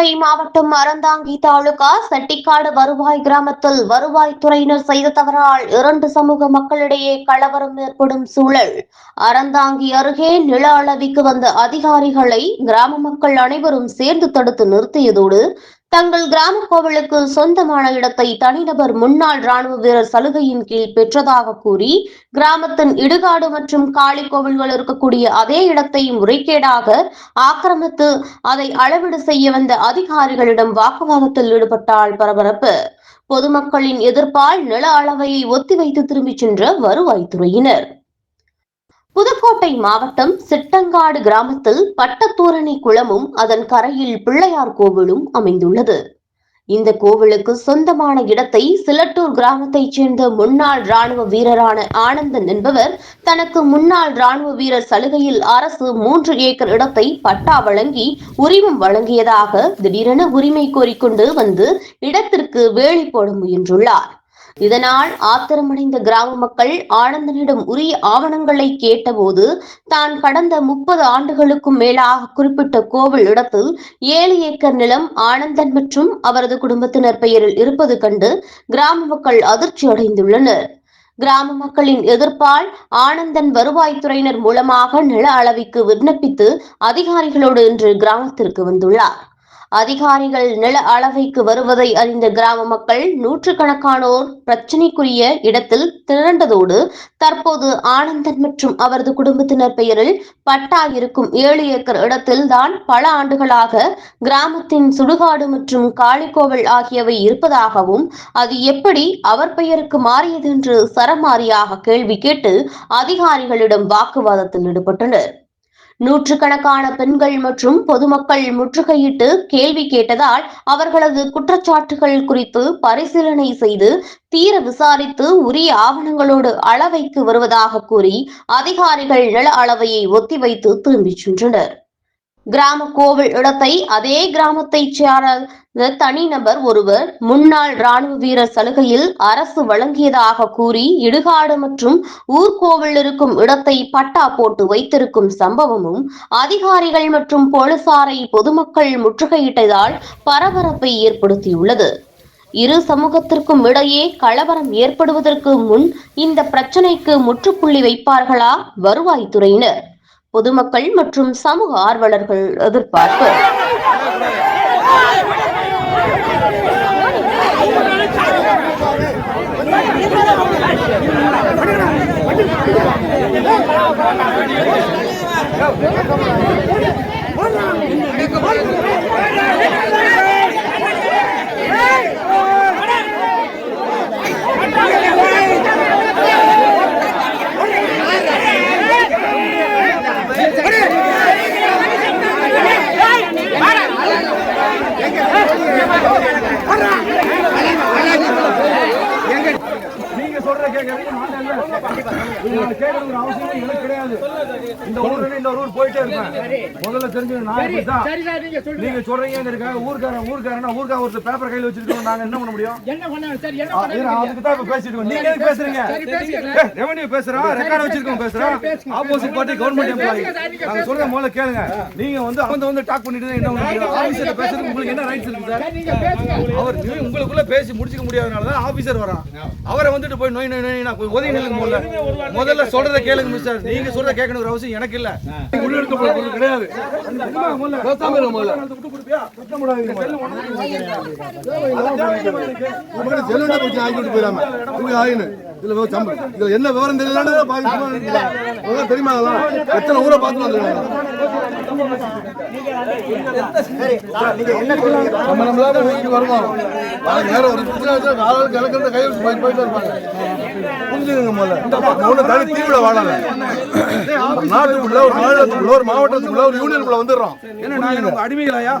நாகை மாவட்டம் அறந்தாங்கி தாலுகா செட்டிக்காடு வருவாய் கிராமத்தில் வருவாய்த்துறையினர் செய்த தவறால் இரண்டு சமூக மக்களிடையே கலவரம் ஏற்படும் சூழல். அறந்தாங்கி அருகே நில அளவிக்கு வந்த அதிகாரிகளை கிராம மக்கள் அனைவரும் சேர்ந்து தடுத்து நிறுத்தியதோடு தங்கள் கிராம கோவிலுக்கு சொந்தமான இடத்தை தனிநபர் முன்னாள் ராணுவ வீரர் சலுகையின் கீழ் பெற்றதாக கூறி கிராமத்தின் இடுகாடு மற்றும் காளி கோவில்கள் இருக்கக்கூடிய அதே இடத்தை முறைகேடாக ஆக்கிரமித்து அதை அளவீடு செய்ய வந்த அதிகாரிகளிடம் வாக்குவாதத்தில் ஈடுபட்டால் பரபரப்பு. பொதுமக்களின் எதிர்ப்பால் நில அளவையை ஒத்திவைத்து திரும்பிச் சென்ற வருவாய்த்துறையினர். புதுக்கோட்டை மாவட்டம் சிட்டங்காடு கிராமத்தில் பட்டத்தூரணி குளமும் அதன் கரையில் பிள்ளையார் கோவிலும் அமைந்துள்ளது. இந்த கோவிலுக்கு சொந்தமான இடத்தை சிலட்டூர் கிராமத்தைச் சேர்ந்த முன்னாள் ராணுவ வீரரான ஆனந்தன் என்பவர் தனக்கு முன்னாள் ராணுவ வீரர் சலுகையில் அரசு மூன்று ஏக்கர் இடத்தை பட்டா வழங்கி உரிமம் வழங்கியதாக திடீரென உரிமை கோரிக்கொண்டு வந்து இடத்திற்கு வேலி போட முயன்றுள்ளார். இதனால் ஆத்திரமடைந்த கிராம மக்கள் ஆனந்தனிடம் உரிய ஆவணங்களை கேட்டபோது தான் கடந்த முப்பது ஆண்டுகளுக்கும் மேலாக குறிப்பிட்ட கோவில் இடத்தில் ஏழு ஏக்கர் நிலம் ஆனந்தன் மற்றும் அவரது குடும்பத்தினர் பெயரில் இருப்பது கண்டு கிராம மக்கள் அதிர்ச்சி அடைந்துள்ளனர். கிராம மக்களின் எதிர்ப்பால் ஆனந்தன் வருவாய்த்துறையினர் மூலமாக நில அளவிற்கு விண்ணப்பித்து அதிகாரிகளோடு இன்று கிராமத்திற்கு வந்துள்ளார். அதிகாரிகள் நில அளவைக்கு வருவதை அறிந்த கிராம மக்கள் நூற்றுக்கணக்கானோர் பிரச்சினைக்குரிய இடத்தில் திரண்டதோடு தற்போது ஆனந்தன் மற்றும் அவரது குடும்பத்தினர் பெயரில் பட்டா இருக்கும் ஏழு ஏக்கர் இடத்தில் தான் பல ஆண்டுகளாக கிராமத்தின் சுடுகாடு மற்றும் காளிக்கோவில் ஆகியவை இருப்பதாகவும் அது எப்படி அவர் பெயருக்கு மாறியது என்று சரமாரியாக கேள்வி கேட்டு அதிகாரிகளிடம் வாக்குவாதத்தில் ஈடுபட்டனர். நூற்றுக்கணக்கான பெண்கள் மற்றும் பொதுமக்கள் முற்றுகையிட்டு கேள்வி கேட்டதால் அவர்களது குற்றச்சாட்டுகள் குறித்து பரிசீலனை செய்து தீர விசாரித்து உரிய ஆவணங்களோடு அளவைக்கு வருவதாக கூறி அதிகாரிகள் நில அளவையை ஒத்திவைத்து திரும்பிச் சென்றனர். கிராம கோவில் இடத்தை அதே கிராமத்தைச் சேர்ந்த தனிநபர் ஒருவர் முன்னாள் ராணுவ வீரர் சலுகையில் அரசு வழங்கியதாக கூறி இடுகாடு மற்றும் ஊர்கோவில் இருக்கும் இடத்தை பட்டா போட்டு வைத்திருக்கும் சம்பவமும் அதிகாரிகள் மற்றும் போலீசாரை பொதுமக்கள் முற்றுகையிட்டதால் பரபரப்பை ஏற்படுத்தியுள்ளது. இரு சமூகத்திற்கும் இடையே கலவரம் ஏற்படுவதற்கு முன் இந்த பிரச்சனைக்கு முற்றுப்புள்ளி வைப்பார்களா? வருவாய்த்துறையினர். பொதுமக்கள் மற்றும் சமூக ஆர்வலர்கள் எதிர்பார்ப்பு நீங்க சொல்ற கேட்கறதுக்கு நான் இல்ல. நீங்க கேட்கறது ஒரு அவசியம் எனக்கு கிடையாது. இந்த ஊர்ல இந்த ஊர் போயிட்டே இருப்பேன். முதல்ல தெரிஞ்சு நான் நீங்க சொல்றீங்கிறதுக்காக ஊர்க்காரன் ஊர்க்காரன் ஊர்க்கார ஒருத்தர் பேப்பர் கையில வச்சிருக்கோம் நாங்க என்ன பண்ண முடியும்? அதுக்கு தான் இப்ப பேசிட்டு இருக்கோம். நீங்க எதுக்கு பேசுறீங்க. ரெவன்யூ பேசுறோம் ரெக்கார்ட் வச்சிருக்கோம் பேசுறோம் ஆப்போசிட் பார்ட்டி கவர்மெண்ட் எம்ப்ளாயி நாங்க சொல்ற முதல்ல கேளுங்க. நீங்க வந்து அவங்க வந்து டாக் பண்ணிட்டு என்ன பண்ண முடியும் ஆபீசர்ல பேசுறதுக்கு உங்களுக்கு என்ன ரைட்ஸ் இருக்கு சார்? சார், நீங்க பேசுங்க. அவர் உங்களுக்குள்ள பேசி முடிச்சுக்க முடியாதனால தான் ஆபீசர் வரான் அவரை வந்துட்டு போய் நோய் நோய் நோய் நான் போய் ஒதுங்கி நில்லுங்க முதல்ல. முதல்ல சொல்றத கேளுங்க மிஸ்டர் நீங்க சொல்றத கேட்கணும் ஒரு அவசியம் எனக்கு இல்ல. கிடையாது. போயிடாம. ஆயினு. இதுல சம்பளம். இதுல என்ன விவரம் தெரியலன்னு தெரியுமா எத்தனை ஊரை பார்த்து வந்துருக்காங்க? நம்ம நம்மளால வீட்டுக்கு வருவோம் ஒரு பிரச்சனை வச்சா நாளாளுக்கு இலக்கிறத கை வச்சு போயிட்டு போயிட்டு இருப்பாங்க புரிஞ்சுக்கங்க முதல்ல ஒண்ணு தனி தீவிர வாழல நாட்டுக்குள்ள ஒரு மாநிலத்துக்குள்ள ஒரு மாவட்டத்துக்குள்ள ஒரு யூனியனுக்குள்ள வந்துடுறோம் என்ன நாங்க உங்க அடிமைகளாயா